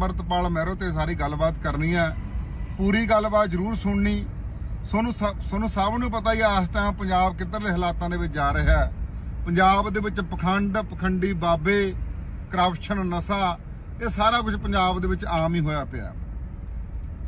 ਅਮਰਤਪਾਲ ਮਹਿਰੋ ਤੇ ਸਾਰੀ ਗੱਲਬਾਤ ਕਰਨੀ ਹੈ। ਪੂਰੀ ਗੱਲਬਾਤ ਜ਼ਰੂਰ ਸੁਣਨੀ। ਤੁਹਾਨੂੰ ਸਭ- ਤੁਹਾਨੂੰ ਸਭ ਨੂੰ ਪਤਾ ਹੀ ਆ, ਇਸ ਟਾਈਮ ਪੰਜਾਬ ਕਿੱਧਰਲੇ ਹਾਲਾਤਾਂ ਦੇ ਵਿੱਚ ਜਾ ਰਿਹਾ ਹੈ। ਪੰਜਾਬ ਦੇ ਵਿੱਚ ਪਖੰਡ, ਪਖੰਡੀ ਬਾਬੇ ਕਰਪਸ਼ਨ ਨਸ਼ਾ, ਇਹ ਸਾਰਾ ਕੁਝ ਪੰਜਾਬ ਦੇ ਵਿੱਚ ਆਮ ਹੀ ਹੋਇਆ ਪਿਆ।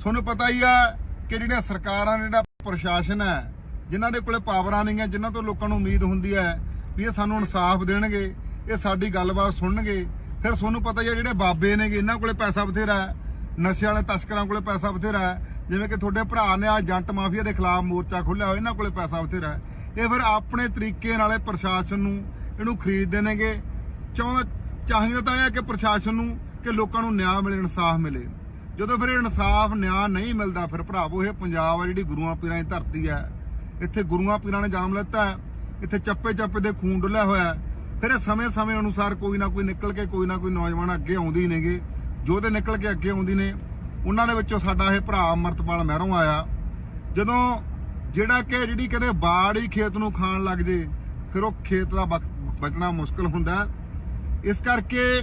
ਤੁਹਾਨੂੰ ਪਤਾ ਹੀ ਆ ਕਿ ਜਿਹੜੀਆਂ ਸਰਕਾਰਾਂ ਨੇ ਜਿਹੜਾ ਪ੍ਰਸ਼ਾਸਨ ਹੈ, ਜਿਨ੍ਹਾਂ ਦੇ ਕੋਲੇ ਪਾਵਰਾਂ ਨਹੀਂ ਹੈ, ਜਿਨ੍ਹਾਂ ਤੋਂ ਲੋਕਾਂ ਨੂੰ ਉਮੀਦ ਹੁੰਦੀ ਹੈ ਵੀ ਇਹ ਸਾਨੂੰ ਇਨਸਾਫ ਦੇਣਗੇ, ਇਹ ਸਾਡੀ ਗੱਲਬਾਤ ਸੁਣਨਗੇ ਫਿਰ ਤੁਹਾਨੂੰ ਪਤਾ ਹੀ ਆ ਜਿਹੜੇ ਬਾਬੇ ਨੇਗੇ, ਇਹਨਾਂ ਕੋਲੇ ਪੈਸਾ ਬਥੇਰਾ ਹੈ। ਨਸ਼ੇ ਵਾਲੇ ਤਸਕਰਾਂ ਕੋਲੇ ਪੈਸਾ ਬਥੇਰਾ ਹੈ। ਜਿਵੇਂ ਕਿ ਤੁਹਾਡੇ ਭਰਾ ਨੇ ਆ ਜੰਟ ਮਾਫੀਆ ਦੇ ਖਿਲਾਫ ਮੋਰਚਾ ਖੋਲ੍ਹਿਆ ਹੋਇਆ, ਇਹਨਾਂ ਕੋਲੇ ਪੈਸਾ ਬਥੇਰਾ ਹੈ। ਇਹ ਫਿਰ ਆਪਣੇ ਤਰੀਕੇ ਨਾਲੇ ਪ੍ਰਸ਼ਾਸਨ ਨੂੰ ਇਹਨੂੰ ਖਰੀਦਦੇ ਨੇਗੇ ਚਾਹੁੰਦਾ ਚਾਹੀਦਾ ਤਾਂ ਇਹ ਹੈ ਕਿ ਪ੍ਰਸ਼ਾਸਨ ਨੂੰ ਕਿ ਲੋਕਾਂ ਨੂੰ ਨਿਆਂ ਮਿਲੇ, ਇਨਸਾਫ ਮਿਲੇ। ਜਦੋਂ ਫਿਰ ਇਹ ਇਨਸਾਫ, ਨਿਆਂ ਨਹੀਂ ਮਿਲਦਾ ਫਿਰ ਭਰਾਵੋ, ਇਹ ਪੰਜਾਬ ਆ ਜਿਹੜੀ ਗੁਰੂਆਂ ਪੀਰਾਂ ਦੀ ਧਰਤੀ ਹੈ। ਇੱਥੇ ਗੁਰੂਆਂ ਪੀਰਾਂ ਨੇ ਜਨਮ ਲਿੱਤਾ ਇੱਥੇ ਚੱਪੇ ਚੱਪੇ ਦੇ ਖੂਨ ਡੁੱਲਿਆ ਹੋਇਆ ਹੈ। ਫਿਰ ਇਹ ਸਮੇਂ-ਸਮੇਂ ਅਨੁਸਾਰ ਕੋਈ ਨਾ ਕੋਈ ਨਿਕਲ ਕੇ ਕੋਈ ਨਾ ਕੋਈ ਨੌਜਵਾਨ ਅੱਗੇ ਆਉਂਦੇ ਹੀ ਨੇਗੇ। ਜੋ ਤੇ ਨਿਕਲ ਕੇ ਅੱਗੇ ਆਉਂਦੀ ਨੇ, ਉਹਨਾਂ ਦੇ ਵਿੱਚੋਂ ਸਾਡਾ ਇਹ ਭਰਾ ਅਮਰਤਪਾਲ ਮਹਿਰੋਂ ਆਇਆ। ਜਦੋਂ ਜਿਹੜਾ ਕਿ ਜਿਹੜੀ ਕਹਿੰਦੇ ਬਾੜ ਹੀ ਖੇਤ ਨੂੰ ਖਾਣ ਲੱਗ ਜੇ, ਫਿਰ ਉਹ ਖੇਤ ਦਾ ਬਚਣਾ ਮੁਸ਼ਕਲ ਹੁੰਦਾ। ਇਸ ਕਰਕੇ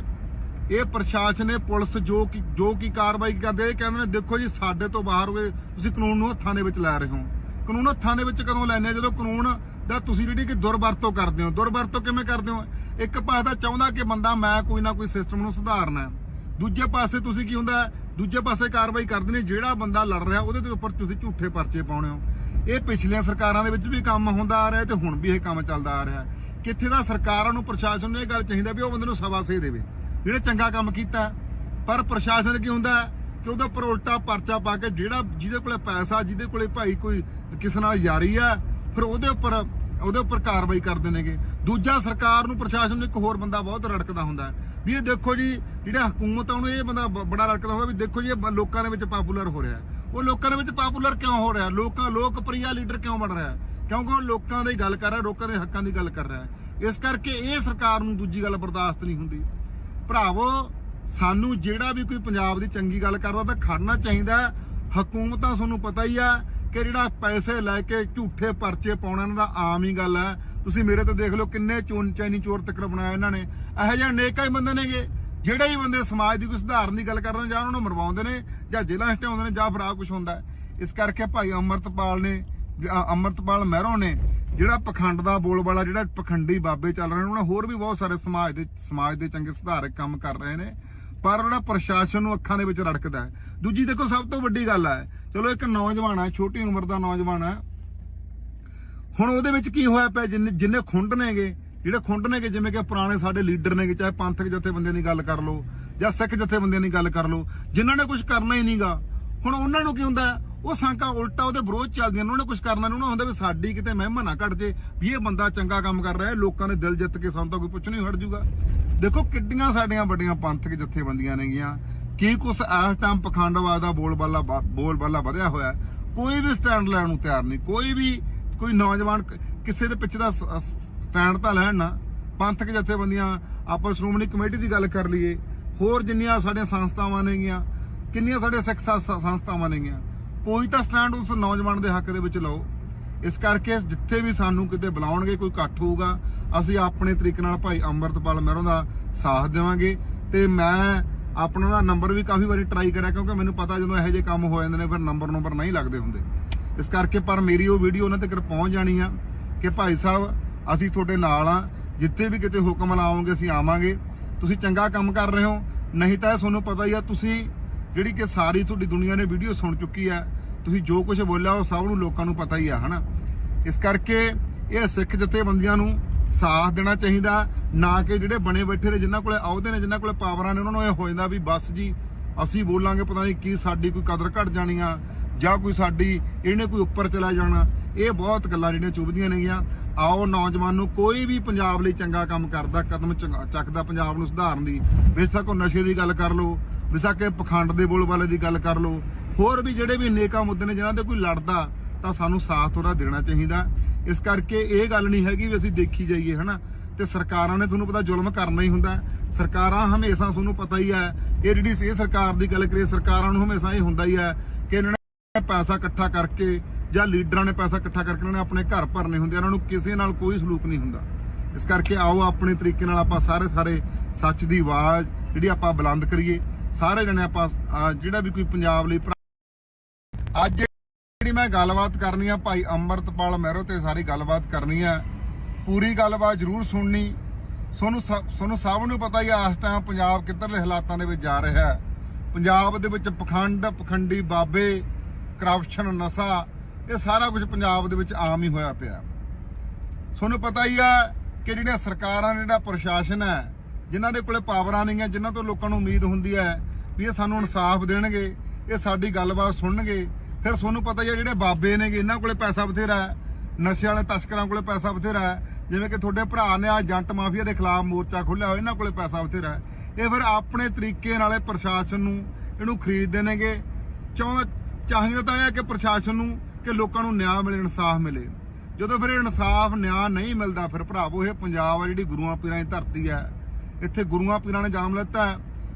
ਇਹ ਪ੍ਰਸ਼ਾਸਨ ਨੇ ਪੁਲਿਸ ਜੋ ਕਿ, ਜੋ ਕੀ ਕਾਰਵਾਈ ਕਰਦੇ, ਇਹ ਕਹਿੰਦੇ ਨੇ, ਦੇਖੋ ਜੀ, ਸਾਡੇ ਤੋਂ ਬਾਹਰ ਹੋਏ, ਤੁਸੀਂ ਕਾਨੂੰਨ ਨੂੰ ਹੱਥਾਂ ਦੇ ਵਿੱਚ ਲੈ ਰਹੇ ਹੋ। ਕਾਨੂੰਨ ਹੱਥਾਂ ਦੇ ਵਿੱਚ ਕਦੋਂ ਲੈਣੇ ਜਦੋਂ ਕਾਨੂੰਨ ਦਾ ਤੁਸੀਂ ਜਿਹੜੀ ਕਿ ਦੁਰਵਰਤੋਂ ਕਰਦੇ ਹੋ। ਦੁਰਵਰਤੋਂ ਕਿਵੇਂ ਕਰਦੇ ਹੋ? ਇੱਕ ਪਾਸੇ ਤਾਂ ਚਾਹੁੰਦਾ ਕਿ ਬੰਦਾ ਮੈਂ ਕੋਈ ਨਾ ਕੋਈ ਸਿਸਟਮ ਨੂੰ ਸੁਧਾਰਨਾ ਦੂਜੇ ਪਾਸੇ ਤੁਸੀਂ ਕੀ ਹੁੰਦਾ ਦੂਜੇ ਪਾਸੇ ਕਾਰਵਾਈ ਕਰਦੇ ਨੇ, ਜਿਹੜਾ ਬੰਦਾ ਲੜ ਰਿਹਾ, ਉਹਦੇ ਦੇ ਉੱਪਰ ਤੁਸੀਂ ਝੂਠੇ ਪਰਚੇ ਪਾਉਣੇ ਹੋ। ਇਹ ਪਿਛਲੀਆਂ ਸਰਕਾਰਾਂ ਦੇ ਵਿੱਚ ਵੀ ਕੰਮ ਹੁੰਦਾ ਆ ਰਿਹਾ ਤੇ ਹੁਣ ਵੀ ਇਹ ਕੰਮ ਚੱਲਦਾ ਆ ਰਿਹਾ ਕਿੱਥੇ ਦਾ ਸਰਕਾਰਾਂ ਨੂੰ ਪ੍ਰਸ਼ਾਸਨ ਨੂੰ ਇਹ ਗੱਲ ਚਾਹੀਦਾ ਵੀ ਉਹ ਬੰਦੇ ਨੂੰ ਸਵਾ ਸੇ ਦੇਵੇ। ਜਿਹੜੇ ਚੰਗਾ ਕੰਮ ਕੀਤਾ ਪਰ ਪ੍ਰਸ਼ਾਸਨ ਕੀ ਹੁੰਦਾ ਕਿ ਉਹਦੇ ਉੱਪਰ ਉਲਟਾ ਪਰਚਾ ਪਾ ਕੇ ਜਿਹੜਾ ਜਿਹਦੇ ਕੋਲੇ ਪੈਸਾ, ਜਿਹਦੇ ਕੋਲੇ ਭਾਈ ਕੋਈ ਕਿਸੇ ਨਾਲ ਯਾਰੀ ਆ ਫਿਰ ਉਹਦੇ ਉੱਪਰ ਉਹਦੇ ਉੱਪਰ ਕਾਰਵਾਈ ਕਰਦੇ ਨੇਗੇ। ਦੂਜਾ ਸਰਕਾਰ ਨੂੰ ਪ੍ਰਸ਼ਾਸਨ ਨੂੰ ਇੱਕ ਹੋਰ ਬੰਦਾ ਬਹੁਤ ਰੜਕਦਾ ਹੁੰਦਾ ਵੀ ਇਹ ਦੇਖੋ ਜੀ, ਜਿਹੜਾ ਹਕੂਮਤ ਆ ਉਹਨੂੰ ਇਹ ਬੰਦਾ ਬੜਾ ਰੜਕਦਾ ਹੁੰਦਾ ਵੀ ਦੇਖੋ ਜੀ, ਇਹ ਲੋਕਾਂ ਦੇ ਵਿੱਚ ਪਾਪੂਲਰ ਹੋ ਰਿਹਾ ਉਹ ਲੋਕਾਂ ਦੇ ਵਿੱਚ ਪਾਪੂਲਰ ਕਿਉਂ ਹੋ ਰਿਹਾ ਲੋਕਾਂ, ਲੋਕਪ੍ਰਿਆ ਲੀਡਰ ਕਿਉਂ ਬਣ ਰਿਹਾ ਕਿਉਂਕਿ ਉਹ ਲੋਕਾਂ ਦੀ ਗੱਲ ਕਰ ਰਿਹਾ, ਲੋਕਾਂ ਦੇ ਹੱਕਾਂ ਦੀ ਗੱਲ ਕਰ ਰਿਹਾ ਇਸ ਕਰਕੇ ਇਹ ਸਰਕਾਰ ਨੂੰ ਦੂਜੀ ਗੱਲ ਬਰਦਾਸ਼ਤ ਨਹੀਂ ਹੁੰਦੀ। ਭਰਾਵੋ, ਸਾਨੂੰ ਜਿਹੜਾ ਵੀ ਕੋਈ ਪੰਜਾਬ ਦੀ ਚੰਗੀ ਗੱਲ ਕਰਦਾ ਤਾਂ ਖੜਨਾ ਚਾਹੀਦਾ ਹਕੂਮਤਾਂ, ਤੁਹਾਨੂੰ ਪਤਾ ਹੀ ਆ ਕਿ ਜਿਹੜਾ ਪੈਸੇ ਲੈ ਕੇ ਝੂਠੇ ਪਰਚੇ ਪਾਉਣਾ ਇਹਨਾਂ ਦਾ ਆਮ ਹੀ ਗੱਲ ਹੈ। ਤੁਸੀਂ ਮੇਰੇ ਤੇ ਦੇਖ ਲਓ ਕਿੰਨੇ ਚੋਨ ਚੈਨੀ ਚੋਰ ਤੱਕ ਬਣਾਇਆ ਇਹਨਾਂ ਨੇ। ਇਹੋ ਜਿਹੇ ਅਨੇਕਾਂ ਹੀ ਬੰਦੇ ਨੇਗੇ, ਜਿਹੜੇ ਹੀ ਬੰਦੇ ਸਮਾਜ ਦੀ ਕੋਈ ਸੁਧਾਰਨ ਦੀ ਗੱਲ ਕਰਦੇ ਨੇ ਜਾਂ ਉਹਨਾਂ ਨੂੰ ਮਰਵਾਉਂਦੇ ਨੇ ਜਾਂ ਜੇਲ੍ਹਾਂ ਹਟਾਉਂਦੇ ਨੇ ਜਾਂ ਫਿਰ ਆ ਕੁਝ ਹੁੰਦਾ ਇਸ ਕਰਕੇ ਭਾਈ ਅਮਰਤਪਾਲ ਨੇ, ਅ- ਅਮਰਤਪਾਲ ਮਹਿਰੋਂ ਨੇ ਜਿਹੜਾ ਪਖੰਡ ਦਾ ਬੋਲ ਵਾਲਾ, ਜਿਹੜਾ ਪਖੰਡੀ ਬਾਬੇ ਚੱਲ ਰਹੇ ਨੇ, ਉਹਨਾਂ ਹੋਰ ਵੀ ਬਹੁਤ ਸਾਰੇ ਸਮਾਜ ਦੇ ਸਮਾਜ ਦੇ ਚੰਗੇ ਸੁਧਾਰਕ ਕੰਮ ਕਰ ਰਹੇ ਨੇ। ਪਰ ਜਿਹੜਾ ਪ੍ਰਸ਼ਾਸਨ ਨੂੰ ਅੱਖਾਂ ਦੇ ਵਿੱਚ ਰੜਕਦਾ ਹੈ। ਦੂਜੀ ਦੇਖੋ, ਸਭ ਤੋਂ ਵੱਡੀ ਗੱਲ ਹੈ, ਚਲੋ ਇੱਕ ਨੌਜਵਾਨ ਹੈ, ਛੋਟੀ ਉਮਰ ਦਾ ਨੌਜਵਾਨ ਹੈ। ਹੁਣ ਉਹਦੇ ਵਿੱਚ ਕੀ ਹੋਇਆ ਪਿਆ? ਜਿੰਨੇ ਜਿੰਨੇ ਖੁੰਡ ਨੇਗੇ, ਜਿਹੜੇ ਖੁੰਡ ਨੇਗੇ, ਜਿਵੇਂ ਕਿ ਪੁਰਾਣੇ ਸਾਡੇ ਲੀਡਰ ਨੇਗੇ, ਚਾਹੇ ਪੰਥਕ ਜਥੇਬੰਦੀਆਂ ਦੀ ਗੱਲ ਕਰ ਲਓ, ਜਾਂ ਸਿੱਖ ਜਥੇਬੰਦੀਆਂ ਦੀ ਗੱਲ ਕਰ ਲਓ, ਜਿਨ੍ਹਾਂ ਨੇ ਕੁਝ ਕਰਨਾ ਹੀ ਨਹੀਂਗਾ। ਹੁਣ ਉਹਨਾਂ ਨੂੰ ਕੀ ਹੁੰਦਾ ਉਹ ਸਾਂਕਾ ਉਲਟਾ ਉਹਦੇ ਵਿਰੋਧ ਚੱਲਦੀਆਂ ਨੇ, ਉਹਨੇ ਕੁਝ ਕਰਨਾ ਨਹੀਂ, ਉਹਨਾਂ ਹੁੰਦਾ ਵੀ ਸਾਡੀ ਕਿਤੇ ਮਹਿਮਾ ਨਾ ਘਟ ਜੇ, ਵੀ ਇਹ ਬੰਦਾ ਚੰਗਾ ਕੰਮ ਕਰ ਰਿਹਾ ਲੋਕਾਂ ਦੇ ਦਿਲ ਜਿੱਤ ਕੇ ਸਾਨੂੰ ਤਾਂ ਕੋਈ ਪੁੱਛ ਨਹੀਂ ਹਟ ਜੂਗਾ। ਦੇਖੋ ਕਿੱਡੀਆਂ ਸਾਡੀਆਂ ਵੱਡੀਆਂ ਪੰਥਕ ਜਥੇਬੰਦੀਆਂ ਨੇਗੀਆਂ। ਕੀ ਕੁਛ ਇਸ ਟਾਈਮ ਪਖੰਡਵਾਦ ਦਾ ਬੋਲਬਾਲਾ ਬੋਲਬਾਲਾ ਵਧਿਆ ਹੋਇਆ, ਕੋਈ ਵੀ ਸਟੈਂਡ ਲੈਣ ਨੂੰ ਤਿਆਰ ਨਹੀਂ। ਕੋਈ ਵੀ, ਕੋਈ ਨੌਜਵਾਨ ਕਿਸੇ ਦੇ ਪਿੱਛੇ ਦਾ ਸਟੈਂਡ ਤਾਂ ਲੈਣ ਨਾ। ਪੰਥਕ ਜਥੇਬੰਦੀਆਂ, ਆਪਾਂ ਸ਼੍ਰੋਮਣੀ ਕਮੇਟੀ ਦੀ ਗੱਲ ਕਰ ਲਈਏ। ਹੋਰ ਜਿੰਨੀਆਂ ਸਾਡੀਆਂ ਸੰਸਥਾਵਾਂ ਨੇਗੀਆਂ, ਕਿੰਨੀਆਂ ਸਾਡੇ ਸਿੱਖ ਸੰਸਥਾਵਾਂ ਨੇਗੀਆਂ। ਕੋਈ ਤਾਂ ਸਟੈਂਡ ਉਸ ਨੌਜਵਾਨ ਦੇ ਹੱਕ ਦੇ ਵਿੱਚ ਲਓ। ਇਸ ਕਰਕੇ ਜਿੱਥੇ ਵੀ ਸਾਨੂੰ ਕਿਤੇ ਬੁਲਾਉਣਗੇ, ਕੋਈ ਇਕੱਠ ਹੋਊਗਾ ਅਸੀਂ ਆਪਣੇ ਤਰੀਕੇ ਨਾਲ ਭਾਈ ਅੰਮ੍ਰਿਤਪਾਲ ਮਹਿਰੋਂ ਦਾ ਸਾਥ ਦੇਵਾਂਗੇ ਤੇ ਮੈਂ ਆਪਣਾ ਦਾ ਨੰਬਰ ਵੀ ਕਾਫੀ ਵਾਰੀ ਟਰਾਈ ਕਰਿਆ ਕਿਉਂਕਿ ਮੈਨੂੰ ਪਤਾ ਜਦੋਂ ਇਹੋ ਜਿਹੇ ਕੰਮ ਹੋ ਜਾਂਦੇ ਨੇ, ਫਿਰ ਨੰਬਰ ਨੰਬਰ ਨਹੀਂ ਲੱਗਦੇ ਹੁੰਦੇ। ਇਸ ਕਰਕੇ ਪਰ ਮੇਰੀ ਉਹ ਵੀਡੀਓ ਉਹਨਾਂ ਤੱਕ ਪਹੁੰਚ ਜਾਣੀ ਆ ਕਿ ਭਾਈ ਸਾਹਿਬ, ਅਸੀਂ ਤੁਹਾਡੇ ਨਾਲ ਆ, ਜਿੱਥੇ ਵੀ ਕਿਤੇ ਹੁਕਮ ਲਾਓਗੇ ਅਸੀਂ ਆਵਾਂਗੇ। ਤੁਸੀਂ ਚੰਗਾ ਕੰਮ ਕਰ ਰਹੇ ਹੋ, ਨਹੀਂ ਤਾਂ ਇਹ ਤੁਹਾਨੂੰ ਪਤਾ ਹੀ ਆ, ਤੁਸੀਂ ਜਿਹੜੀ ਕਿ ਸਾਰੀ ਤੁਹਾਡੀ ਦੁਨੀਆ ਨੇ ਵੀਡੀਓ ਸੁਣ ਚੁੱਕੀ ਆ, ਤੁਸੀਂ ਜੋ ਕੁਝ ਬੋਲਿਆ ਉਹ ਸਭ ਨੂੰ ਲੋਕਾਂ ਨੂੰ ਪਤਾ ਹੀ ਆ, ਹਨਾ? ਇਸ ਕਰਕੇ ਇਹ ਸਿੱਖ ਜਥੇਬੰਦੀਆਂ ਨੂੰ ਸਾਥ ਦੇਣਾ ਚਾਹੀਦਾ, ਨਾ ਕਿ ਜਿਹੜੇ ਬਣੇ ਬੈਠੇ ਨੇ, ਜਿਨ੍ਹਾਂ ਕੋਲੇ ਅਹੁਦੇ ਨੇ, ਜਿਨ੍ਹਾਂ ਕੋਲੇ ਪਾਵਰਾਂ ਨੇ, ਉਹਨਾਂ ਨੂੰ ਇਹ ਹੋ ਜਾਂਦਾ ਵੀ ਬਸ ਜੀ, ਅਸੀਂ ਬੋਲਾਂਗੇ ਪਤਾ ਨਹੀਂ ਕੀ ਸਾਡੀ ਕੋਈ ਕਦਰ ਘਟ ਜਾਣੀ ਆ ਜਾਂ ਕੋਈ ਸਾਡੀ, ਇਹਨੇ ਕੋਈ ਉੱਪਰ ਚਲਾ ਜਾਣਾ। ਇਹ ਬਹੁਤ ਗੱਲਾਂ ਜਿਹੜੀਆਂ ਚੁਭਦੀਆਂ ਨੇਗੀਆਂ। ਆਓ ਨੌਜਵਾਨ ਨੂੰ ਕੋਈ ਵੀ ਪੰਜਾਬ ਲਈ ਚੰਗਾ ਕੰਮ ਕਰਦਾ, ਕਦਮ ਚੱਕਦਾ ਪੰਜਾਬ ਨੂੰ ਸੁਧਾਰਨ ਦੀ। ਬੇਸ਼ੱਕ ਉਹ ਨਸ਼ੇ ਦੀ ਗੱਲ ਕਰ ਲਓ, ਬੇਸ਼ੱਕ ਇਹ ਪਖੰਡ ਦੇ ਬੋਲ ਵਾਲੇ ਦੀ ਗੱਲ ਕਰ ਲਓ। ਹੋਰ ਵੀ ਜਿਹੜੇ ਵੀ ਨੇਕਾਂ ਮੁੱਦੇ ਨੇ, ਜਿਨ੍ਹਾਂ ਤੇ ਕੋਈ ਲੜਦਾ, ਤਾਂ ਸਾਨੂੰ ਸਾਥ ਉਹਦਾ ਦੇਣਾ ਚਾਹੀਦਾ। ਇਸ ਕਰਕੇ ਇਹ ਗੱਲ ਨਹੀਂ ਹੈਗੀ ਵੀ ਅਸੀਂ ਦੇਖੀ ਜਾਈਏ, ਹਨਾ? ਤੇ ਸਰਕਾਰਾਂ ਨੇ ਤੁਹਾਨੂੰ ਪਤਾ ਜ਼ੁਲਮ ਕਰਨਾ ਹੀ ਹੁੰਦਾ ਸਰਕਾਰਾਂ ਹਮੇਸ਼ਾ ਤੁਹਾਨੂੰ ਪਤਾ ਹੀ ਹੈ, ਇਹ ਜਿਹੜੀ ਇਹ ਸਰਕਾਰ ਦੀ ਗੱਲ ਕਰੀਏ, ਸਰਕਾਰਾਂ ਨੂੰ ਹਮੇਸ਼ਾ ਇਹ ਹੁੰਦਾ ਹੀ ਹੈ ਕਿ ਇਹਨਾਂ ਨੇ ਪੈਸਾ ਇਕੱਠਾ ਕਰਕੇ ਜਾਂ ਲੀਡਰਾਂ ਨੇ ਪੈਸਾ ਇਕੱਠਾ ਕਰਕੇ ਉਹਨਾਂ ਨੇ ਆਪਣੇ ਘਰ ਭਰਨੇ ਹੁੰਦੇ ਇਹਨਾਂ ਨੂੰ ਕਿਸੇ ਨਾਲ ਕੋਈ ਸਲੂਕ ਨਹੀਂ ਹੁੰਦਾ। ਇਸ ਕਰਕੇ ਆਓ ਆਪਣੇ ਤਰੀਕੇ ਨਾਲ ਆਪਾਂ ਸਾਰੇ ਸਾਰੇ ਸੱਚ ਦੀ ਆਵਾਜ਼ ਜਿਹੜੀ ਆਪਾਂ ਬੁਲੰਦ ਕਰੀਏ। ਸਾਰੇ ਜਣੇ ਆਪਾਂ ਜਿਹੜਾ ਵੀ ਕੋਈ ਪੰਜਾਬ ਲਈ ਅੱਜ ਜਿਹੜੀ ਮੈਂ ਗੱਲਬਾਤ ਕਰਨੀ ਆ, ਭਾਈ ਅੰਮ੍ਰਿਤਪਾਲ ਮਹਿਰੋ ਤੇ ਸਾਰੀ ਗੱਲਬਾਤ ਕਰਨੀ ਆ, ਪੂਰੀ ਗੱਲਬਾਤ ਜ਼ਰੂਰ ਸੁਣਨੀ। ਤੁਹਾਨੂੰ ਸਭ ਤੁਹਾਨੂੰ ਸਭ ਨੂੰ ਪਤਾ ਹੀ ਆ, ਇਸ ਟਾਈਮ ਪੰਜਾਬ ਕਿੱਧਰਲੇ ਹਾਲਾਤਾਂ ਦੇ ਵਿੱਚ ਜਾ ਰਿਹਾ ਹੈ। ਪੰਜਾਬ ਦੇ ਵਿੱਚ ਪਖੰਡ, ਪਖੰਡੀ ਬਾਬੇ ਕਰਪਸ਼ਨ ਨਸ਼ਾ, ਇਹ ਸਾਰਾ ਕੁਝ ਪੰਜਾਬ ਦੇ ਵਿੱਚ ਆਮ ਹੀ ਹੋਇਆ ਪਿਆ। ਤੁਹਾਨੂੰ ਪਤਾ ਹੀ ਆ ਕਿ ਜਿਹੜੀਆਂ ਸਰਕਾਰਾਂ ਨੇ ਜਿਹੜਾ ਪ੍ਰਸ਼ਾਸਨ ਹੈ, ਜਿਨ੍ਹਾਂ ਦੇ ਕੋਲੇ ਪਾਵਰਾਂ ਨਹੀਂ ਹੈ, ਜਿਨ੍ਹਾਂ ਤੋਂ ਲੋਕਾਂ ਨੂੰ ਉਮੀਦ ਹੁੰਦੀ ਹੈ ਵੀ ਇਹ ਸਾਨੂੰ ਇਨਸਾਫ ਦੇਣਗੇ, ਇਹ ਸਾਡੀ ਗੱਲਬਾਤ ਸੁਣਨਗੇ ਫਿਰ ਤੁਹਾਨੂੰ ਪਤਾ ਹੀ ਆ ਜਿਹੜੇ ਬਾਬੇ ਨੇਗੇ, ਇਹਨਾਂ ਕੋਲੇ ਪੈਸਾ ਬਥੇਰਾ ਹੈ। ਨਸ਼ੇ ਵਾਲੇ ਤਸਕਰਾਂ ਕੋਲੇ ਪੈਸਾ ਬਥੇਰਾ ਹੈ। ਜਿਵੇਂ ਕਿ ਤੁਹਾਡੇ ਭਰਾ ਨੇ ਆ ਜੰਟ ਮਾਫੀਆ ਦੇ ਖਿਲਾਫ ਮੋਰਚਾ ਖੋਲ੍ਹਿਆ ਹੋਇਆ, ਇਹਨਾਂ ਕੋਲੇ ਪੈਸਾ ਬਥੇਰਾ ਹੈ। ਇਹ ਫਿਰ ਆਪਣੇ ਤਰੀਕੇ ਨਾਲੇ ਪ੍ਰਸ਼ਾਸਨ ਨੂੰ ਇਹਨੂੰ ਖਰੀਦਦੇ ਨੇਗੇ। ਚਾਹ ਚਾਹੀਦਾ ਤਾਂ ਇਹ ਹੈ ਕਿ ਪ੍ਰਸ਼ਾਸਨ ਨੂੰ ਕਿ ਲੋਕਾਂ ਨੂੰ ਨਿਆਂ ਮਿਲੇ, ਇਨਸਾਫ ਮਿਲੇ। ਜਦੋਂ ਫਿਰ ਇਹ ਇਨਸਾਫ, ਨਿਆਂ ਨਹੀਂ ਮਿਲਦਾ ਫਿਰ ਭਰਾਵੋ, ਇਹ ਪੰਜਾਬ ਆ ਜਿਹੜੀ ਗੁਰੂਆਂ ਪੀਰਾਂ ਦੀ ਧਰਤੀ ਹੈ। ਇੱਥੇ ਗੁਰੂਆਂ ਪੀਰਾਂ ਨੇ ਜਨਮ ਲਿੱਤਾ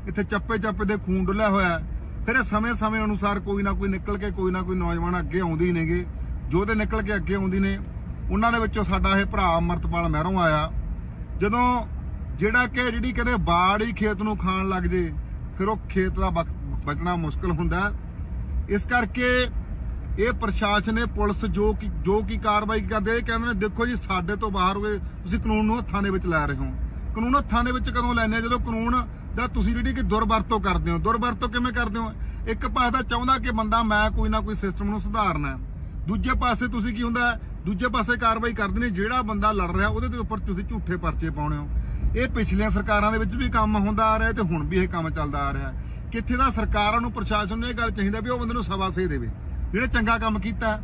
ਇੱਥੇ ਚੱਪੇ ਚੱਪੇ ਦੇ ਖੂਨ ਡੁੱਲਿਆ ਹੋਇਆ ਫਿਰ ਇਹ ਸਮੇਂ-ਸਮੇਂ ਅਨੁਸਾਰ ਕੋਈ ਨਾ ਕੋਈ ਨਿਕਲ ਕੇ ਕੋਈ ਨਾ ਕੋਈ ਨੌਜਵਾਨ ਅੱਗੇ ਆਉਂਦੇ ਹੀ ਨੇਗੇ। ਜੋ ਤੇ ਨਿਕਲ ਕੇ ਅੱਗੇ ਆਉਂਦੀ ਨੇ, ਉਹਨਾਂ ਦੇ ਵਿੱਚੋਂ ਸਾਡਾ ਇਹ ਭਰਾ ਅਮਰਤਪਾਲ ਮਹਿਰੋਂ ਆਇਆ। ਜਦੋਂ ਜਿਹੜਾ ਕਿ ਜਿਹੜੀ ਕਹਿੰਦੇ ਬਾੜ ਹੀ ਖੇਤ ਨੂੰ ਖਾਣ ਲੱਗ ਜੇ, ਫਿਰ ਉਹ ਖੇਤ ਦਾ ਬਚਣਾ ਮੁਸ਼ਕਲ ਹੁੰਦਾ। ਇਸ ਕਰਕੇ ਇਹ ਪ੍ਰਸ਼ਾਸਨ ਨੇ ਪੁਲਿਸ ਜੋ ਕਿ, ਜੋ ਕੀ ਕਾਰਵਾਈ ਕਰਦੇ, ਇਹ ਕਹਿੰਦੇ ਨੇ, ਦੇਖੋ ਜੀ, ਸਾਡੇ ਤੋਂ ਬਾਹਰ ਹੋਏ, ਤੁਸੀਂ ਕਾਨੂੰਨ ਨੂੰ ਹੱਥਾਂ ਦੇ ਵਿੱਚ ਲੈ ਰਹੇ ਹੋ। ਕਾਨੂੰਨ ਹੱਥਾਂ ਦੇ ਵਿੱਚ ਕਦੋਂ ਲੈਣੇ ਜਦੋਂ ਕਾਨੂੰਨ ਜਾਂ ਤੁਸੀਂ ਜਿਹੜੀ ਕਿ ਦੁਰਵਰਤੋਂ ਕਰਦੇ ਹੋ। ਦੁਰਵਰਤੋਂ ਕਿਵੇਂ ਕਰਦੇ ਹੋ? ਇੱਕ ਪਾਸੇ ਤਾਂ ਚਾਹੁੰਦਾ ਕਿ ਬੰਦਾ ਮੈਂ ਕੋਈ ਨਾ ਕੋਈ ਸਿਸਟਮ ਨੂੰ ਸੁਧਾਰਨਾ ਦੂਜੇ ਪਾਸੇ ਤੁਸੀਂ ਕੀ ਹੁੰਦਾ ਦੂਜੇ ਪਾਸੇ ਕਾਰਵਾਈ ਕਰਦੇ ਨੇ, ਜਿਹੜਾ ਬੰਦਾ ਲੜ ਰਿਹਾ, ਉਹਦੇ ਦੇ ਉੱਪਰ ਤੁਸੀਂ ਝੂਠੇ ਪਰਚੇ ਪਾਉਣੇ ਹੋ। ਇਹ ਪਿਛਲੀਆਂ ਸਰਕਾਰਾਂ ਦੇ ਵਿੱਚ ਵੀ ਕੰਮ ਹੁੰਦਾ ਆ ਰਿਹਾ ਤੇ ਹੁਣ ਵੀ ਇਹ ਕੰਮ ਚੱਲਦਾ ਆ ਰਿਹਾ। ਕਿੱਥੇ ਦਾ ਸਰਕਾਰਾਂ ਨੂੰ ਪ੍ਰਸ਼ਾਸਨ ਨੂੰ ਇਹ ਗੱਲ ਚਾਹੀਦਾ ਵੀ ਉਹ ਬੰਦੇ ਨੂੰ ਸਵਾ ਸੇ ਦੇਵੇ। ਜਿਹੜੇ ਚੰਗਾ ਕੰਮ ਕੀਤਾ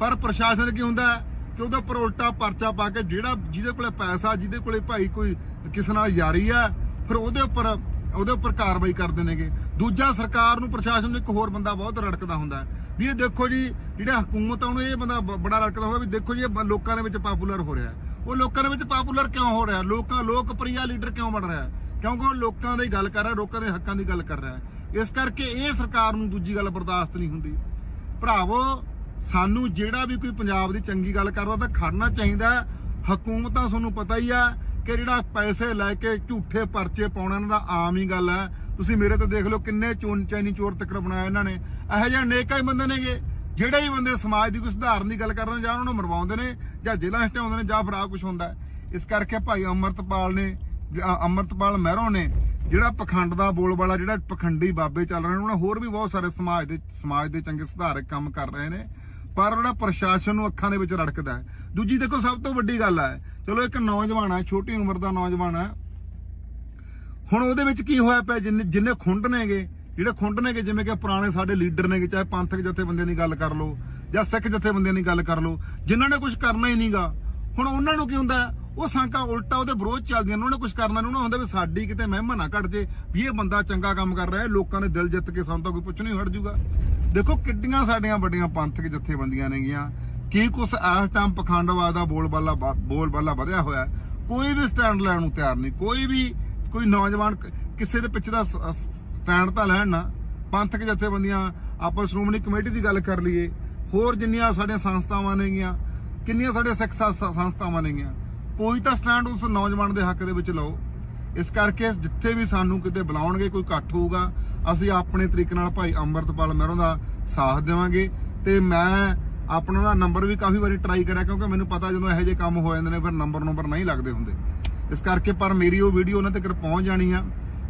ਪਰ ਪ੍ਰਸ਼ਾਸਨ ਕੀ ਹੁੰਦਾ ਕਿ ਉਹਦੇ ਉੱਪਰ ਉਲਟਾ ਪਰਚਾ ਪਾ ਕੇ ਜਿਹੜਾ ਜਿਹਦੇ ਕੋਲੇ ਪੈਸਾ, ਜਿਹਦੇ ਕੋਲੇ ਭਾਈ ਕੋਈ ਕਿਸੇ ਨਾਲ ਯਾਰੀ ਆ ਫਿਰ ਉਹਦੇ ਉੱਪਰ ਉਹਦੇ ਉੱਪਰ ਕਾਰਵਾਈ ਕਰਦੇ ਨੇਗੇ। ਦੂਜਾ, ਸਰਕਾਰ ਨੂੰ, ਪ੍ਰਸ਼ਾਸਨ ਨੂੰ ਇੱਕ ਹੋਰ ਬੰਦਾ ਬਹੁਤ ਰੜਕਦਾ ਹੁੰਦਾ ਵੀ ਇਹ ਦੇਖੋ ਜੀ, ਜਿਹੜਾ ਹਕੂਮਤ ਆ, ਉਹਨੂੰ ਇਹ ਬੰਦਾ ਬੜਾ ਰੜਕਦਾ ਹੋਇਆ ਵੀ ਦੇਖੋ ਜੀ, ਇਹ ਲੋਕਾਂ ਦੇ ਵਿੱਚ ਪਪੂਲਰ ਹੋ ਰਿਹਾ ਉਹ ਲੋਕਾਂ ਦੇ ਵਿੱਚ ਪਪੂਲਰ ਕਿਉਂ ਹੋ ਰਿਹਾ? ਲੋਕਾਂ, ਲੋਕਪ੍ਰਿਆ ਲੀਡਰ ਕਿਉਂ ਬਣ ਰਿਹਾ ਕਿਉਂਕਿ ਉਹ ਲੋਕਾਂ ਦੀ ਗੱਲ ਕਰ ਰਿਹਾ, ਲੋਕਾਂ ਦੇ ਹੱਕਾਂ ਦੀ ਗੱਲ ਕਰ ਰਿਹਾ ਇਸ ਕਰਕੇ ਇਹ ਸਰਕਾਰ ਨੂੰ ਦੂਜੀ ਗੱਲ ਬਰਦਾਸ਼ਤ ਨਹੀਂ ਹੁੰਦੀ। ਭਰਾਵੋ, ਸਾਨੂੰ ਜਿਹੜਾ ਵੀ ਕੋਈ ਪੰਜਾਬ ਦੀ ਚੰਗੀ ਗੱਲ ਕਰਦਾ ਤਾਂ ਖੜਨਾ ਚਾਹੀਦਾ ਹਕੂਮਤਾਂ, ਤੁਹਾਨੂੰ ਪਤਾ ਹੀ ਆ ਕਿ ਜਿਹੜਾ ਪੈਸੇ ਲੈ ਕੇ ਝੂਠੇ ਪਰਚੇ ਪਾਉਣਾ ਇਹਨਾਂ ਦਾ ਆਮ ਹੀ ਗੱਲ ਹੈ। ਤੁਸੀਂ ਮੇਰੇ ਤੇ ਦੇਖ ਲਓ ਕਿੰਨੇ ਚੋਨ ਚੈਨੀ ਚੋਰ ਤੱਕਰ ਬਣਾਇਆ ਇਹਨਾਂ ਨੇ। ਇਹੋ ਜਿਹੇ ਅਨੇਕਾਂ ਹੀ ਬੰਦੇ ਨੇਗੇ। ਜਿਹੜੇ ਹੀ ਬੰਦੇ ਸਮਾਜ ਦੀ ਕੋਈ ਸੁਧਾਰਨ ਦੀ ਗੱਲ ਕਰਦੇ ਜਾਂ ਉਹਨਾਂ ਨੂੰ ਮਰਵਾਉਂਦੇ ਨੇ ਜਾਂ ਜੇਲ੍ਹਾਂ ਹਟਾਉਂਦੇ ਨੇ ਜਾਂ ਫਿਰ ਆ ਕੁਝ ਹੁੰਦਾ ਇਸ ਕਰਕੇ ਭਾਈ ਅਮਰਤਪਾਲ ਨੇ, ਅ- ਅਮਰਤਪਾਲ ਮਹਿਰੋਂ ਨੇ ਜਿਹੜਾ ਪਖੰਡ ਦਾ ਬੋਲ ਵਾਲਾ, ਜਿਹੜਾ ਪਖੰਡੀ ਬਾਬੇ ਚੱਲ ਰਹੇ ਨੇ, ਉਹਨਾਂ ਹੋਰ ਵੀ ਬਹੁਤ ਸਾਰੇ ਸਮਾਜ ਦੇ ਸਮਾਜ ਦੇ ਚੰਗੇ ਸੁਧਾਰਕ ਕੰਮ ਕਰ ਰਹੇ ਨੇ। ਪਰ ਜਿਹੜਾ ਪ੍ਰਸ਼ਾਸਨ ਨੂੰ ਅੱਖਾਂ ਦੇ ਵਿੱਚ ਰੜਕਦਾ ਹੈ। ਦੂਜੀ ਦੇਖੋ ਸਭ ਤੋਂ ਵੱਡੀ ਗੱਲ ਹੈ ਚਲੋ ਇੱਕ ਨੌਜਵਾਨ ਹੈ, ਛੋਟੀ ਉਮਰ ਦਾ ਨੌਜਵਾਨ ਹੈ। ਹੁਣ ਉਹਦੇ ਵਿੱਚ ਕੀ ਹੋਇਆ ਪਿਆ? ਜਿੰਨੇ ਜਿੰਨੇ ਖੁੰਡ ਨੇਗੇ, ਜਿਹੜੇ ਖੁੰਡ ਨੇਗੇ, ਜਿਵੇਂ ਕਿ ਪੁਰਾਣੇ ਸਾਡੇ ਲੀਡਰ ਨੇਗੇ, ਚਾਹੇ ਪੰਥਕ ਜਥੇਬੰਦੀਆਂ ਦੀ ਗੱਲ ਕਰ ਲਓ, ਜਾਂ ਸਿੱਖ ਜਥੇਬੰਦੀਆਂ ਦੀ ਗੱਲ ਕਰ ਲਓ, ਜਿਨ੍ਹਾਂ ਨੇ ਕੁਝ ਕਰਨਾ ਹੀ ਨਹੀਂਗਾ। ਹੁਣ ਉਹਨਾਂ ਨੂੰ ਕੀ ਹੁੰਦਾ? ਉਹ ਸੰਕਾਂ ਉਲਟਾ ਉਹਦੇ ਵਿਰੋਧ ਚੱਲਦੀਆਂ ਉਹਨਾਂ ਨੇ ਕੁਝ ਕਰਨਾ ਨਹੀਂ, ਉਹਨਾਂ ਹੁੰਦਾ ਵੀ ਸਾਡੀ ਕਿਤੇ ਮਹਿਮਾ ਨਾ ਘਟ ਜੇ, ਵੀ ਇਹ ਬੰਦਾ ਚੰਗਾ ਕੰਮ ਕਰ ਰਿਹਾ ਹੈ, ਲੋਕਾਂ ਨੇ ਦਿਲ ਜਿੱਤ ਕੇ ਸਾਨੂੰ ਤਾਂ ਕੋਈ ਪੁੱਛ ਨਹੀਂ, ਹਟ ਜੂਗਾ। ਦੇਖੋ ਕਿੱਡੀਆਂ ਸਾਡੀਆਂ ਵੱਡੀਆਂ ਪੰਥਕ ਜਥੇਬੰਦੀਆਂ ਨੇਗੀਆਂ। ਕੀ ਕੁਛ ਇਸ ਟਾਈਮ ਪਖੰਡਵਾਦ ਦਾ ਬੋਲਬਾਲਾ ਬੋਲਬਾਲਾ ਵਧਿਆ ਹੋਇਆ ਕੋਈ ਵੀ ਸਟੈਂਡ ਲੈਣ ਨੂੰ ਤਿਆਰ ਨਹੀਂ। ਕੋਈ ਵੀ, ਕੋਈ ਨੌਜਵਾਨ ਕਿਸੇ ਦੇ ਪਿੱਛੇ ਦਾ ਸਟੈਂਡ ਤਾਂ ਲੈਣ ਨਾ, ਪੰਥਕ ਜਥੇਬੰਦੀਆਂ ਆਪਾਂ ਸ਼੍ਰੋਮਣੀ ਕਮੇਟੀ ਦੀ ਗੱਲ ਕਰ ਲਈਏ, ਹੋਰ ਜਿੰਨੀਆਂ ਸਾਡੀਆਂ ਸੰਸਥਾਵਾਂ ਨੇਗੀਆਂ, ਕਿੰਨੀਆਂ ਸਾਡੇ ਸਿੱਖ ਸੰਸਥਾਵਾਂ ਨੇਗੀਆਂ, ਕੋਈ ਤਾਂ ਸਟੈਂਡ ਉਸ ਨੌਜਵਾਨ ਦੇ ਹੱਕ ਦੇ ਵਿੱਚ ਲਓ। ਇਸ ਕਰਕੇ ਜਿੱਥੇ ਵੀ ਸਾਨੂੰ ਕਿਤੇ ਬੁਲਾਉਣਗੇ, ਕੋਈ ਇਕੱਠ ਹੋਊਗਾ, ਅਸੀਂ ਆਪਣੇ ਤਰੀਕੇ ਨਾਲ ਭਾਈ ਅੰਮ੍ਰਿਤਪਾਲ ਮਹਿਰੋਂ ਦਾ ਸਾਥ ਦੇਵਾਂਗੇ ਤੇ ਮੈਂ ਆਪਣਾ ਦਾ ਨੰਬਰ ਵੀ ਕਾਫੀ ਵਾਰੀ ਟਰਾਈ ਕਰਿਆ, ਕਿਉਂਕਿ ਮੈਨੂੰ ਪਤਾ ਜਦੋਂ ਇਹੋ ਜਿਹੇ ਕੰਮ ਹੋ ਜਾਂਦੇ ਨੇ, ਫਿਰ ਨੰਬਰ ਨੰਬਰ ਨਹੀਂ ਲੱਗਦੇ ਹੁੰਦੇ। ਇਸ ਕਰਕੇ ਪਰ ਮੇਰੀ ਉਹ ਵੀਡੀਓ ਉਹਨਾਂ ਤੱਕ ਪਹੁੰਚ ਜਾਣੀ ਆ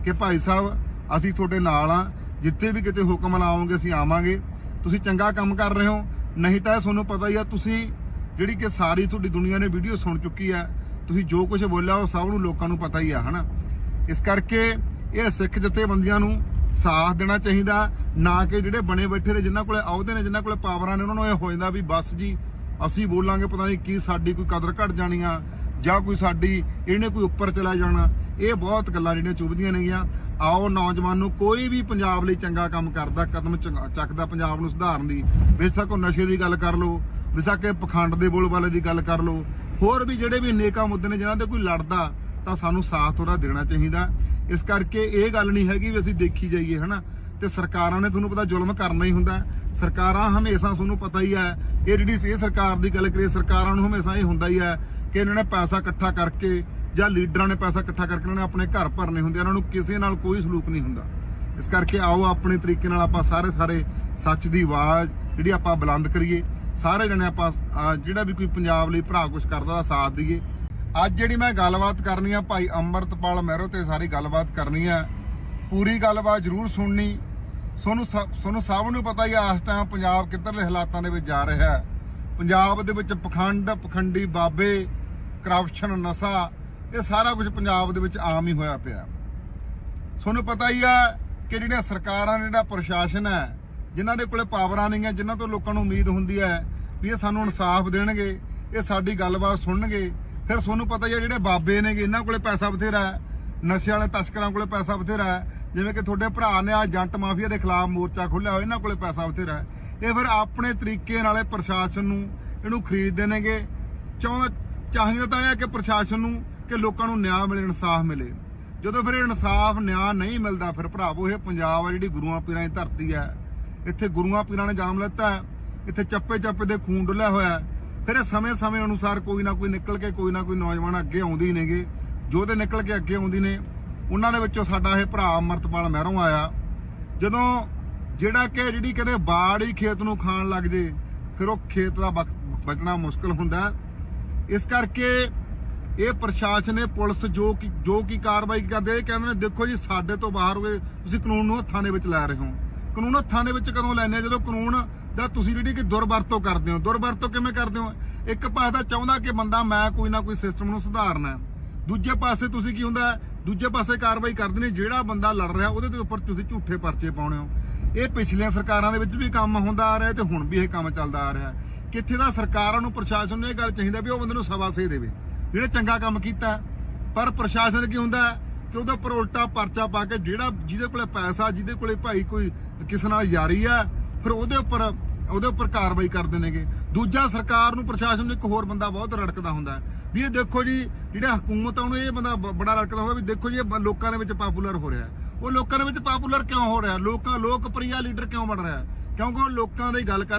ਕਿ ਭਾਈ ਸਾਹਿਬ, ਅਸੀਂ ਤੁਹਾਡੇ ਨਾਲ ਆ, ਜਿੱਥੇ ਵੀ ਕਿਤੇ ਹੁਕਮ ਲਾਓਗੇ, ਅਸੀਂ ਆਵਾਂਗੇ। ਤੁਸੀਂ ਚੰਗਾ ਕੰਮ ਕਰ ਰਹੇ ਹੋ, ਨਹੀਂ ਤਾਂ ਇਹ ਤੁਹਾਨੂੰ ਪਤਾ ਹੀ ਆ, ਤੁਸੀਂ ਜਿਹੜੀ ਕਿ ਸਾਰੀ ਤੁਹਾਡੀ ਦੁਨੀਆ ਨੇ ਵੀਡੀਓ ਸੁਣ ਚੁੱਕੀ ਹੈ ਤੁਸੀਂ ਜੋ ਕੁਝ ਬੋਲਿਆ, ਉਹ ਸਭ ਨੂੰ ਲੋਕਾਂ ਨੂੰ ਪਤਾ ਹੀ ਆ, ਹਨਾ? ਇਸ ਕਰਕੇ ਇਹ ਸਿੱਖ ਜਥੇਬੰਦੀਆਂ ਨੂੰ ਸਾਥ ਦੇਣਾ ਚਾਹੀਦਾ ਨਾ ਕਿ ਜਿਹੜੇ ਬਣੇ ਬੈਠੇ ਨੇ, ਜਿਨ੍ਹਾਂ ਕੋਲੇ ਅਹੁਦੇ ਨੇ, ਜਿਨ੍ਹਾਂ ਕੋਲੇ ਪਾਵਰਾਂ ਨੇ, ਉਹਨਾਂ ਨੂੰ ਇਹ ਹੋ ਜਾਂਦਾ ਵੀ ਬਸ ਜੀ, ਅਸੀਂ ਬੋਲਾਂਗੇ ਪਤਾ ਨਹੀਂ ਕੀ ਸਾਡੀ ਕੋਈ ਕਦਰ ਘਟ ਜਾਣੀ ਆ ਜਾਂ ਕੋਈ ਸਾਡੀ ਇਹਨੇ ਕੋਈ ਉੱਪਰ ਚਲਾ ਜਾਣਾ। ਇਹ ਬਹੁਤ ਗੱਲਾਂ ਜਿਹੜੀਆਂ ਚੁਭਦੀਆਂ ਨੇਗੀਆਂ। ਆਓ ਨੌਜਵਾਨ ਨੂੰ ਕੋਈ ਵੀ ਪੰਜਾਬ ਲਈ ਚੰਗਾ ਕੰਮ ਕਰਦਾ, ਕਦਮ ਚੱਕਦਾ ਪੰਜਾਬ ਨੂੰ ਸੁਧਾਰਨ ਦੀ। ਬੇਸ਼ੱਕ ਉਹ ਨਸ਼ੇ ਦੀ ਗੱਲ ਕਰ ਲਓ, ਬੇਸ਼ੱਕ ਇਹ ਪਖੰਡ ਦੇ ਬੋਲ ਵਾਲੇ ਦੀ ਗੱਲ ਕਰ ਲਓ। ਹੋਰ ਵੀ ਜਿਹੜੇ ਵੀ ਨੇਕਾ ਮੁੱਦੇ ਨੇ, ਜਿਨ੍ਹਾਂ ਤੇ ਕੋਈ ਲੜਦਾ, ਤਾਂ ਸਾਨੂੰ ਸਾਥ ਥੋੜਾ ਦੇਣਾ ਚਾਹੀਦਾ। ਇਸ ਕਰਕੇ ਇਹ ਗੱਲ ਨਹੀਂ ਹੈਗੀ ਵੀ ਅਸੀਂ ਦੇਖੀ ਜਾਈਏ, ਹਨਾ? ਤੇ ਸਰਕਾਰਾਂ ਨੇ ਤੁਹਾਨੂੰ ਪਤਾ ਜ਼ੁਲਮ ਕਰਨਾ ਹੀ ਹੁੰਦਾ ਸਰਕਾਰਾਂ ਹਮੇਸ਼ਾ ਤੁਹਾਨੂੰ ਪਤਾ ਹੀ ਹੈ ਇਹ ਜਿਹੜੀ ਇਹ ਸਰਕਾਰ ਦੀ ਗੱਲ ਕਰੀਏ ਸਰਕਾਰਾਂ ਨੂੰ ਹਮੇਸ਼ਾ ਇਹ ਹੁੰਦਾ ਹੀ ਹੈ ਕਿ ਇਹਨਾਂ ਨੇ ਪੈਸਾ ਇਕੱਠਾ ਕਰਕੇ ਜਾਂ ਲੀਡਰਾਂ ਨੇ ਪੈਸਾ ਇਕੱਠਾ ਕਰਕੇ ਇਹਨਾਂ ਨੇ ਆਪਣੇ ਘਰ ਭਰਨੇ ਹੁੰਦੇ ਆ, ਇਹਨਾਂ ਨੂੰ ਕਿਸੇ ਨਾਲ ਕੋਈ ਸਲੂਕ ਨਹੀਂ ਹੁੰਦਾ। ਇਸ ਕਰਕੇ ਆਓ ਆਪਣੇ ਤਰੀਕੇ ਨਾਲ ਆਪਾਂ ਸਾਰੇ ਸਾਰੇ ਸੱਚ ਦੀ ਆਵਾਜ਼ ਜਿਹੜੀ ਆਪਾਂ ਬੁਲੰਦ ਕਰੀਏ। ਸਾਰੇ ਜਣੇ ਆਪਾਂ ਜਿਹੜਾ ਵੀ ਕੋਈ ਪੰਜਾਬ ਲਈ ਭਰਾ ਕੁਝ ਕਰਦਾ ਦਾ ਸਾਥ ਦਈਏ। ਅੱਜ ਜਿਹੜੀ ਮੈਂ ਗੱਲਬਾਤ ਕਰਨੀ ਆ ਭਾਈ ਅੰਮ੍ਰਿਤਪਾਲ ਮਹਿਰੋ ਤੇ ਸਾਰੀ ਗੱਲਬਾਤ ਕਰਨੀ ਆ ਪੂਰੀ ਗੱਲਬਾਤ ਜ਼ਰੂਰ ਸੁਣਨੀ। ਤੁਹਾਨੂੰ ਸ- ਤੁਹਾਨੂੰ ਸਭ ਨੂੰ ਪਤਾ ਹੀ ਆ, ਇਸ ਟਾਈਮ ਪੰਜਾਬ ਕਿੱਧਰਲੇ ਹਾਲਾਤਾਂ ਦੇ ਵਿੱਚ ਜਾ ਰਿਹਾ ਹੈ। ਪੰਜਾਬ ਦੇ ਵਿੱਚ ਪਖੰਡ, ਪਖੰਡੀ ਬਾਬੇ ਕਰਪਸ਼ਨ ਨਸ਼ਾ, ਇਹ ਸਾਰਾ ਕੁਝ ਪੰਜਾਬ ਦੇ ਵਿੱਚ ਆਮ ਹੀ ਹੋਇਆ ਪਿਆ। ਤੁਹਾਨੂੰ ਪਤਾ ਹੀ ਆ ਕਿ ਜਿਹੜੀਆਂ ਸਰਕਾਰਾਂ ਨੇ ਜਿਹੜਾ ਪ੍ਰਸ਼ਾਸਨ ਹੈ, ਜਿਨ੍ਹਾਂ ਦੇ ਕੋਲੇ ਪਾਵਰਾਂ ਨਹੀਂ ਹੈ, ਜਿਨ੍ਹਾਂ ਤੋਂ ਲੋਕਾਂ ਨੂੰ ਉਮੀਦ ਹੁੰਦੀ ਹੈ ਵੀ ਇਹ ਸਾਨੂੰ ਇਨਸਾਫ ਦੇਣਗੇ, ਇਹ ਸਾਡੀ ਗੱਲਬਾਤ ਸੁਣਨਗੇ, ਫਿਰ ਤੁਹਾਨੂੰ ਪਤਾ ਹੀ ਆ ਜਿਹੜੇ ਬਾਬੇ ਨੇਗੇ, ਇਹਨਾਂ ਕੋਲੇ ਪੈਸਾ ਬਥੇਰਾ ਹੈ, ਨਸ਼ੇ ਵਾਲੇ ਤਸਕਰਾਂ ਕੋਲੇ ਪੈਸਾ ਬਥੇਰਾ ਹੈ ਜਿਵੇਂ ਕਿ ਤੁਹਾਡੇ ਭਰਾ ਨੇ ਆ ਜੰਟ ਮਾਫੀਆ ਦੇ ਖਿਲਾਫ ਮੋਰਚਾ ਖੋਲ੍ਹਿਆ ਹੋਇਆ, ਇਹਨਾਂ ਕੋਲੇ ਪੈਸਾ ਬਥੇਰਾ ਹੈ। ਇਹ ਫਿਰ ਆਪਣੇ ਤਰੀਕੇ ਨਾਲੇ ਪ੍ਰਸ਼ਾਸਨ ਨੂੰ ਇਹਨੂੰ ਖਰੀਦਦੇ ਨੇਗੇ ਚਾਹ ਚਾਹੀਦਾ ਤਾਂ ਇਹ ਹੈ ਕਿ ਪ੍ਰਸ਼ਾਸਨ ਨੂੰ ਕਿ ਲੋਕਾਂ ਨੂੰ ਨਿਆਂ ਮਿਲੇ, ਇਨਸਾਫ ਮਿਲੇ। ਜਦੋਂ ਫਿਰ ਇਹ ਇਨਸਾਫ, ਨਿਆਂ ਨਹੀਂ ਮਿਲਦਾ, ਫਿਰ ਭਰਾਵੋ, ਇਹ ਪੰਜਾਬ ਆ ਜਿਹੜੀ ਗੁਰੂਆਂ ਪੀਰਾਂ ਦੀ ਧਰਤੀ ਹੈ। ਇੱਥੇ ਗੁਰੂਆਂ ਪੀਰਾਂ ਨੇ ਜਨਮ ਲਿੱਤਾ ਇੱਥੇ ਚੱਪੇ ਚੱਪੇ ਦੇ ਖੂਨ ਡੁੱਲਿਆ ਹੋਇਆ ਫਿਰ ਇਹ ਸਮੇਂ-ਸਮੇਂ ਅਨੁਸਾਰ ਕੋਈ ਨਾ ਕੋਈ ਨਿਕਲ ਕੇ, ਕੋਈ ਨਾ ਕੋਈ ਨੌਜਵਾਨ ਅੱਗੇ ਆਉਂਦੇ ਹੀ ਨੇਗੇ। ਜੋ ਤੇ ਨਿਕਲ ਕੇ ਅੱਗੇ ਆਉਂਦੀ ਨੇ ਉਹਨਾਂ ਦੇ ਵਿੱਚੋਂ ਸਾਡਾ ਇਹ ਭਰਾ ਅਮਰਤਪਾਲ ਮਹਿਰੋਂ ਆਇਆ। ਜਦੋਂ ਜਿਹੜਾ ਕਿ ਜਿਹੜੀ ਕਹਿੰਦੇ ਬਾੜ ਹੀ ਖੇਤ ਨੂੰ ਖਾਣ ਲੱਗ ਜੇ, ਫਿਰ ਉਹ ਖੇਤ ਦਾ ਬਚ- ਬਚਣਾ ਮੁਸ਼ਕਲ ਹੁੰਦਾ। ਇਸ ਕਰਕੇ ਇਹ ਪ੍ਰਸ਼ਾਸਨ ਨੇ ਪੁਲਿਸ ਜੋ ਕਿ, ਜੋ ਕੀ ਕਾਰਵਾਈ ਕਰਦੇ, ਇਹ ਕਹਿੰਦੇ ਨੇ, ਦੇਖੋ ਜੀ, ਸਾਡੇ ਤੋਂ ਬਾਹਰ ਹੋਏ, ਤੁਸੀਂ ਕਾਨੂੰਨ ਨੂੰ ਹੱਥਾਂ ਦੇ ਵਿੱਚ ਲੈ ਰਹੇ ਹੋ। ਕਾਨੂੰਨ ਹੱਥਾਂ ਦੇ ਵਿੱਚ ਕਦੋਂ ਲੈਣੇ ਜਦੋਂ ਕਾਨੂੰਨ ਦਾ ਤੁਸੀਂ ਜਿਹੜੀ ਕਿ ਦੁਰਵਰਤੋਂ ਕਰਦੇ ਹੋ। ਦੁਰਵਰਤੋਂ ਕਿਵੇਂ ਕਰਦੇ ਹੋ? ਇੱਕ ਪਾਸੇ ਤਾਂ ਚਾਹੁੰਦਾ ਕਿ ਬੰਦਾ, ਮੈਂ ਕੋਈ ਨਾ ਕੋਈ ਸਿਸਟਮ ਨੂੰ ਸੁਧਾਰਨਾ। ਦੂਜੇ ਪਾਸੇ ਤੁਸੀਂ ਕੀ ਹੁੰਦਾ? ਦੂਜੇ ਪਾਸੇ ਕਾਰਵਾਈ ਕਰਦੇ ਨੇ, ਜਿਹੜਾ ਬੰਦਾ ਲੜ ਰਿਹਾ ਉਹਦੇ ਦੇ ਉੱਪਰ ਤੁਸੀਂ ਝੂਠੇ ਪਰਚੇ ਪਾਉਣੇ ਹੋ। ਇਹ ਪਿਛਲੀਆਂ ਸਰਕਾਰਾਂ ਦੇ ਵਿੱਚ ਵੀ ਕੰਮ ਹੁੰਦਾ ਆ ਰਿਹਾ ਤੇ ਹੁਣ ਵੀ ਇਹ ਕੰਮ ਚੱਲਦਾ ਆ ਰਿਹਾ। ਕਿੱਥੇ ਦਾ ਸਰਕਾਰਾਂ ਨੂੰ ਪ੍ਰਸ਼ਾਸਨ ਨੂੰ ਇਹ ਗੱਲ ਚਾਹੀਦਾ ਵੀ ਉਹ ਬੰਦੇ ਨੂੰ ਸਵਾ ਸੇ ਦੇਵੇ। ਜਿਹੜੇ ਚੰਗਾ ਕੰਮ ਕੀਤਾ, ਪਰ ਪ੍ਰਸ਼ਾਸਨ ਕੀ ਹੁੰਦਾ ਕਿ ਉਹਦੇ ਉੱਪਰ ਉਲਟਾ ਪਰਚਾ ਪਾ ਕੇ ਜਿਹੜਾ ਜਿਹਦੇ ਕੋਲੇ ਪੈਸਾ, ਜਿਹਦੇ ਕੋਲੇ ਭਾਈ ਕੋਈ ਕਿਸੇ ਨਾਲ ਯਾਰੀ ਆ, ਫਿਰ ਉਹਦੇ ਉੱਪਰ ਉਹਦੇ ਉੱਪਰ ਕਾਰਵਾਈ ਕਰਦੇ ਨੇਗੇ। ਦੂਜਾ ਸਰਕਾਰ ਨੂੰ ਪ੍ਰਸ਼ਾਸਨ ਨੂੰ ਇੱਕ ਹੋਰ ਬੰਦਾ ਬਹੁਤ ਰੜਕਦਾ ਹੁੰਦਾ ਵੀ ਇਹ ਦੇਖੋ ਜੀ, ਜਿਹੜਾ ਹਕੂਮਤ ਆ, ਉਹਨੂੰ ਇਹ ਬੰਦਾ ਬੜਾ ਰੜਕਦਾ ਹੋਵੇ ਵੀ ਦੇਖੋ ਜੀ, ਇਹ ਲੋਕਾਂ ਦੇ ਵਿੱਚ ਪਪੂਲਰ ਹੋ ਰਿਹਾ। ਉਹ ਲੋਕਾਂ ਦੇ ਵਿੱਚ ਪਪੂਲਰ ਕਿਉਂ ਹੋ ਰਿਹਾ? ਲੋਕਾਂ ਲੋਕਪ੍ਰਿਯ ਲੀਡਰ ਕਿਉਂ ਬਣ ਰਿਹਾ? ਕਿਉਂਕਿ ਉਹ ਲੋਕਾਂ ਦੀ ਗੱਲ ਕਰ